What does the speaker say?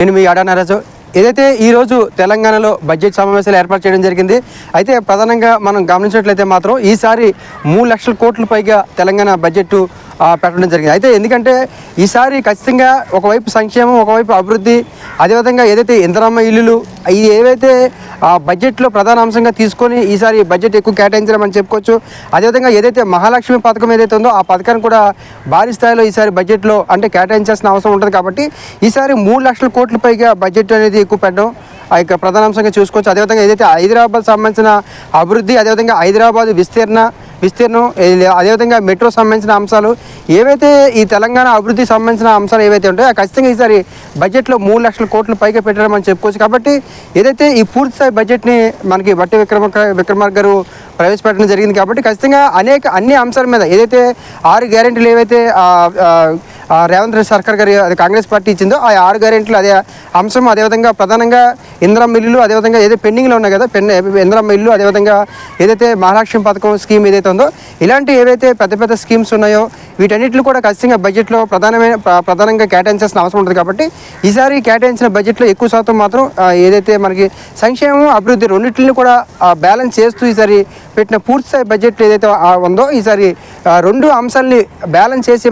నేను మీ ఆడా నరాజు. ఏదైతే ఈరోజు తెలంగాణలో బడ్జెట్ సమావేశాలు ఏర్పాటు చేయడం జరిగింది అయితే ప్రధానంగా మనం గమనించినట్లయితే మాత్రం ఈసారి మూడు లక్షల కోట్ల పైగా తెలంగాణ బడ్జెట్ పెట్టడం జరిగింది. అయితే ఎందుకంటే ఈసారి ఖచ్చితంగా ఒకవైపు సంక్షేమం ఒకవైపు అభివృద్ధి అదేవిధంగా ఏదైతే ఇంధనమ్మ ఇల్లులు ఇది ఏవైతే ఆ బడ్జెట్లో ప్రధాన అంశంగా తీసుకొని ఈసారి బడ్జెట్ ఎక్కువ కేటాయించడం అని చెప్పుకోవచ్చు. అదేవిధంగా ఏదైతే మహాలక్ష్మి పథకం ఏదైతే ఉందో ఆ పథకాన్ని కూడా భారీ స్థాయిలో ఈసారి బడ్జెట్లో అంటే కేటాయించాల్సిన అవసరం ఉంటుంది కాబట్టి ఈసారి మూడు లక్షల కోట్ల పైగా బడ్జెట్ అనేది ఎక్కువ పెట్టడం ఆ యొక్క ప్రధాన అంశంగా చూసుకోవచ్చు. అదేవిధంగా ఏదైతే హైదరాబాద్ సంబంధించిన అభివృద్ధి అదేవిధంగా హైదరాబాద్ విస్తీర్ణ విస్తీర్ణం అదేవిధంగా మెట్రో సంబంధించిన అంశాలు ఏవైతే ఈ తెలంగాణ అభివృద్ధి సంబంధించిన అంశాలు ఏవైతే ఉంటాయో ఖచ్చితంగా ఈసారి బడ్జెట్లో మూడు లక్షల కోట్లు పైగా పెట్టడం చెప్పుకోవచ్చు. కాబట్టి ఏదైతే ఈ పూర్తి స్థాయి బడ్జెట్ని మనకి బట్టి విక్రమ విక్రమార్ గారు ప్రవేశపెట్టడం జరిగింది కాబట్టి ఖచ్చితంగా అనేక అన్ని అంశాల మీద ఏదైతే ఆరు గ్యారెంటీలు ఏవైతే రేవంత్ రెడ్డి సర్కార్ గారి అది కాంగ్రెస్ పార్టీ ఇచ్చిందో ఆ ఆరు గ్యారెంటీలు అదే అంశం. అదేవిధంగా ప్రధానంగా ఇంద్రమ్మ మిల్లులు అదేవిధంగా ఏదైతే పెండింగ్లో ఉన్నాయి కదా పెన్ ఇంద్రమ్మ మిల్లు అదేవిధంగా ఏదైతే మహాలక్ష్మి పథకం స్కీమ్ ఏదైతే ఉందో ఇలాంటి ఏవైతే పెద్ద పెద్ద స్కీమ్స్ ఉన్నాయో వీటన్నిటిని కూడా ఖచ్చితంగా బడ్జెట్లో ప్రధానమైన ప్రధానంగా కేటాయించాల్సిన అవసరం ఉంటుంది కాబట్టి ఈసారి కేటాయించిన బడ్జెట్లో ఎక్కువ శాతం మాత్రం ఏదైతే మనకి సంక్షేమం అభివృద్ధి రెండింటిని కూడా బ్యాలెన్స్ చేస్తూ ఈసారి పెట్టిన పూర్తి స్థాయి బడ్జెట్ ఏదైతే ఉందో ఈసారి రెండు అంశాలని బ్యాలెన్స్ చేసి